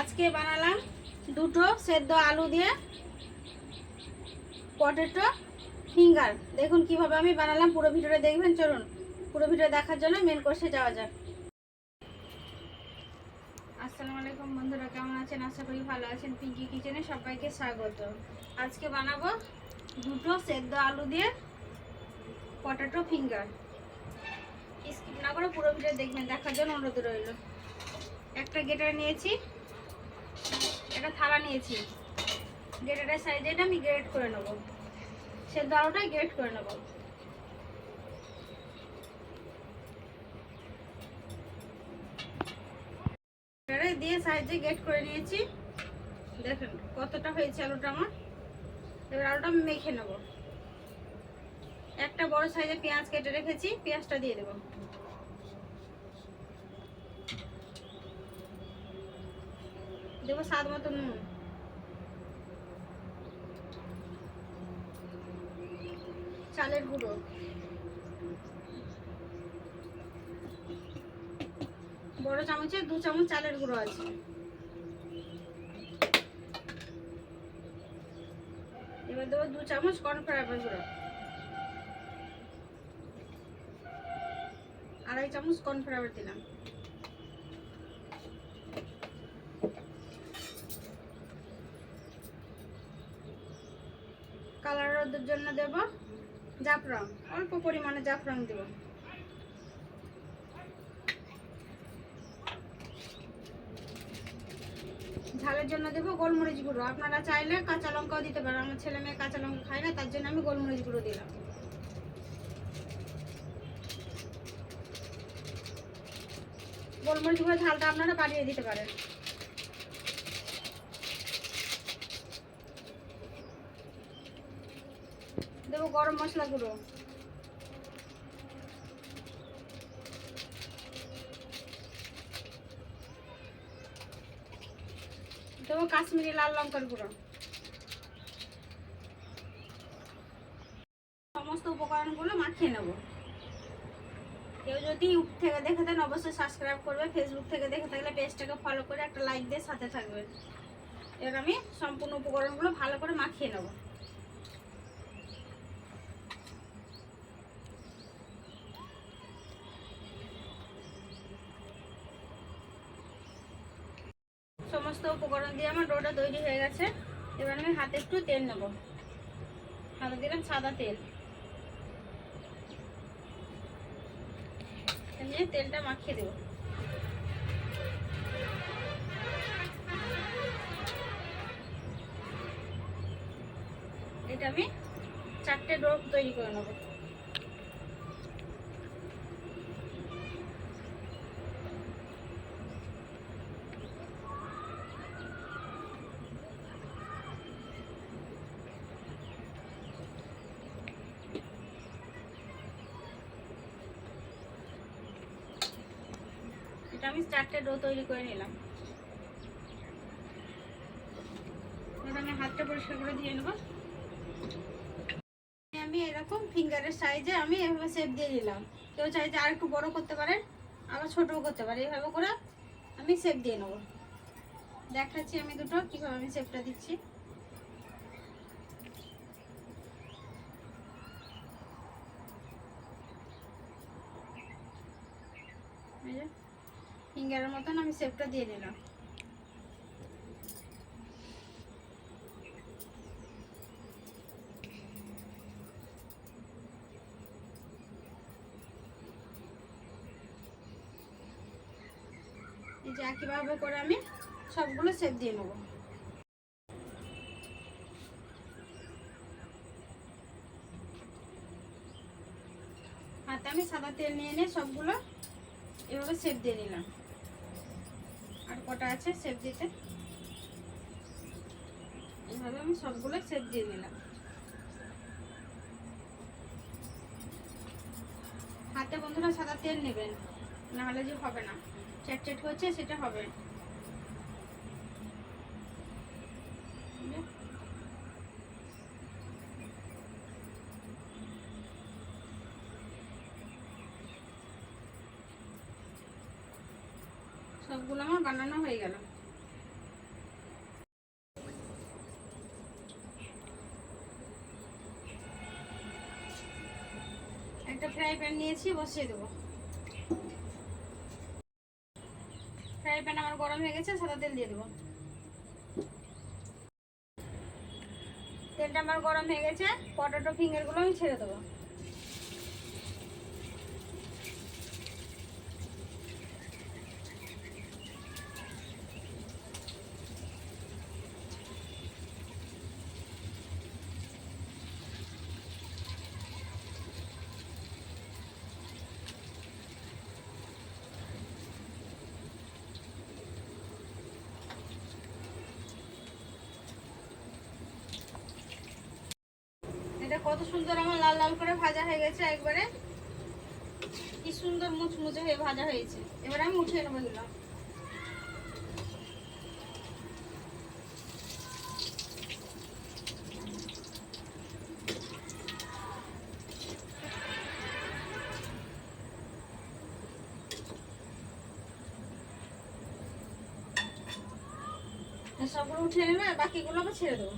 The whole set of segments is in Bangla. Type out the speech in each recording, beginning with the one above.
আজকে বানালাম দুটো সেদ্ধ আলু দিয়ে পটেটো ফিঙ্গার। দেখুন কীভাবে আমি বানালাম, পুরো ভিডিওটা দেখবেন, চলুন। পুরো ভিডিও দেখার জন্য মেন কোর্সে যাওয়া যাক। আসসালামু আলাইকুম বন্ধুরা, কেমন আছেন? আশা করি ভালো আছেন। পিঙ্কি কিচেনে সবাইকে স্বাগত। আজকে বানাবো দুটো সেদ্ধ আলু দিয়ে পটেটো ফিঙ্গার। স্কিপ না করে পুরো ভিডিও দেখবেন, দেখার জন্য অনুরোধ রইল। একটা গেটার নিয়েছি। একটা থালা নিয়েছি। গেটারের সাইজে এটা আমি গ্রেড করে নেব। সেদ্ধ আলুটা গ্রেড করে নেব। দিয়ে সাইজে গ্রেড করে নিয়েছি। দেখেন কতটা হয়েছে আলুটা আমার। এবার আলুটা মেখে নেব। একটা বড় সাইজে পেঁয়াজ কেটে রেখেছি, পেঁয়াজটা দিয়ে দেবো। দেবো স্বাদ মতো নুন চালের গুঁড়ো বড় চামচে দু চামচ চালের গুঁড়ো আছে এবার দেবো দু চামচ কর্নফ্লাওয়ার গুঁড়ো আড়াই চামচ কর্নফ্লাওয়ার দিলাম কালারের জন্য দেব জাফরান অল্প পরিমাণে জাফরান দেব। ঝালের জন্য দেব গোলমরিচ গুঁড়ো। আপনারা চাইলে কাঁচা লঙ্কাও দিতে পারেন। আমার ছেলে মেয়ে কাঁচা লঙ্কা খায় না, তার জন্য আমি গোলমরিচ গুঁড়ো দিলাম। গোলমরিচ গুঁড়ো ঝালটা আপনারা বাড়িয়ে দিতে পারেন। দেবো গরম মশলা গুঁড়ো দেবো কাশ্মীরি লাল লঙ্কার গুঁড়ো। সমস্ত উপকরণগুলো মাখিয়ে নেব। কেউ যদি ইউটিউব থেকে দেখে দেন অবশ্যই সাবস্ক্রাইব করবে। ফেসবুক থেকে দেখে থাকলে পেজটাকে ফলো করে একটা লাইক দিয়ে সাথে থাকবে। এবার আমি সম্পূর্ণ উপকরণগুলো ভালো করে মাখিয়ে নেব। সমস্ত উপকরণ দিয়ে আমার ডোটা তৈরি হয়ে গেছে। এবার আমি হাতে একটু তেল নেব। হাতে দিলাম সাদা তেল। নিয়ে তেলটা মাখিয়ে দেবো। এটা আমি চারটে ডো তৈরি করে নেব। এটা আমি চারটে ডো তৈরি করে নিলাম। এবার আমি হাতটা পরিষ্কার করে দিয়ে নেব। আমি এরকম ফিঙ্গারের সাইজে আমি এভাবে শেপ দিয়ে দিলাম। কেউ চাইছে আর একটু বড় করতে পারেন, আবার ছোটও করতে পারে। এইভাবে করে আমি শেপ দিয়ে নেব। দেখাচ্ছি আমি দুটো, কীভাবে আমি শেপটা দিচ্ছি এই যে ফিঙ্গারের মতন আমি শেপটা দিয়ে দিলাম। এই যে একইভাবে করে আমি সবগুলো শেপ দিয়ে নেব। হাতে আমি সাদা তেল নিয়ে নিয়ে সবগুলো এভাবে শেপ দিয়ে নিলাম। কটা আছে শেপ দিতে? এভাবে আমি সবগুলো সেপ দিয়ে নিলাম। হাতে বন্ধুরা সাদা তেল নেবেন, নাহলে যে হবে না। চ্যাট চ্যাট হচ্ছে, সেটা হবে। সবগুলো আমার বানানো হয়ে গেল। একটা ফ্রাই প্যান নিয়েছি, বসিয়ে দেবো। ফ্রাই প্যান আমার গরম হয়ে গেছে, সাদা তেল দিয়ে দেবো। তেলটা আমার গরম হয়ে গেছে, পটেটো ফিঙ্গারগুলো আমি ছেড়ে দেবো। কত সুন্দর আমার লাল লাল করে ভাজা হয়ে গেছে একবারে। কি সুন্দর মুচমুচে হয়ে ভাজা হয়েছে। এবার আমি উঠিয়ে নেব এগুলো। সবগুলো উঠিয়ে নেবে বাকিগুলো আবার ছেড়ে দেবো।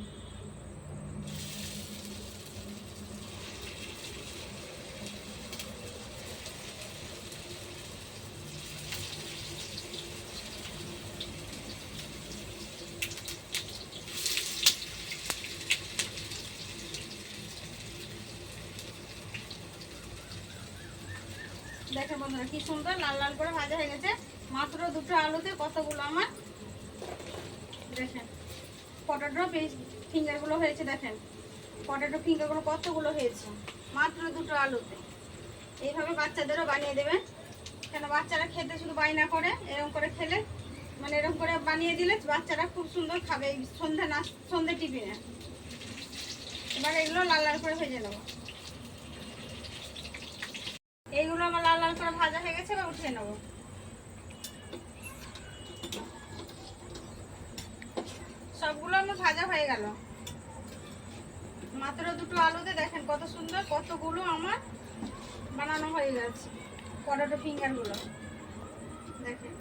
দেখেন বন্ধুরা, কি সুন্দর, লাল লাল করে ভাজা হয়ে গেছে। মাত্র দুটো আলুতে কতগুলো আমার? দেখেন পটেটো ফিঙ্গারগুলো হয়েছে, দেখেন। পটেটো ফিঙ্গারগুলো কতগুলো হয়েছে? মাত্র দুটো আলুতে। এইভাবে বাচ্চাদেরও বানিয়ে দেবেন। কেন, বাচ্চারা খেতে শুধু বায়না করে, এরকম করে খেলে মানে এরকম করে বানিয়ে দিলে বাচ্চারা খুব সুন্দর খাবে এই সন্ধ্যা নাচ সন্ধ্যে টিফিনে। এবার এগুলো লাল লাল করে ভেজে নেব। এইগুলো আমার লাল লাল করে ভাজা হয়ে গেছে, এবার উঠিয়ে নেব। সবগুলো আমার ভাজা হয়ে গেল। মাত্র দুটো আলুতে দেখেন কত সুন্দর, কতগুলো আমার বানানো হয়ে গেছে, পটেটো ফিঙ্গারগুলো। দেখেন।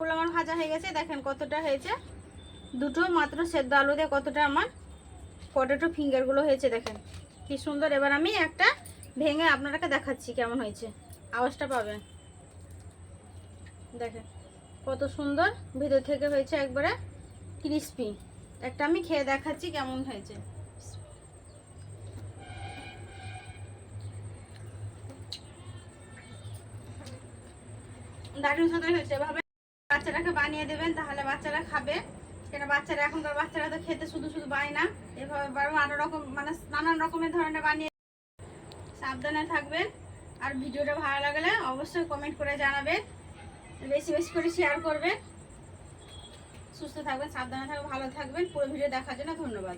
আমার ভাজা হয়ে গেছে, দেখেন কতটা হয়েছে। দুটো মাত্র সেদ্ধ আলু দিয়ে কতটা আমার পটেটো ফিঙ্গারগুলো হয়েছে দেখেন। কি সুন্দর। এবার আমি একটা ভেঙে আপনাদেরকে দেখাচ্ছি কেমন হয়েছে। আওয়াজটা পাবেন। দেখেন, কত সুন্দর ভিতর থেকে হয়েছে একবারে ক্রিস্পি একটা আমি খেয়ে দেখাচ্ছি কেমন হয়েছে। দারুণ সুন্দর হয়েছে। এভাবে বাচ্চাটাকে বানিয়ে দেবেন, তাহলে বাচ্চারা খাবে। কেন বাচ্চারা, এখনকার বাচ্চারা তো খেতে শুধু শুধু পায় না। এভাবে বারো আরও রকম মানে নানান রকমের ধরনের বানিয়ে সাবধানে থাকবেন। আর ভিডিওটা ভালো লাগলে অবশ্যই কমেন্ট করে জানাবেন। বেশি বেশি করে শেয়ার করবেন। সুস্থ থাকবেন, সাবধানে থাকবেন, ভালো থাকবেন। পুরো ভিডিও দেখার জন্য ধন্যবাদ।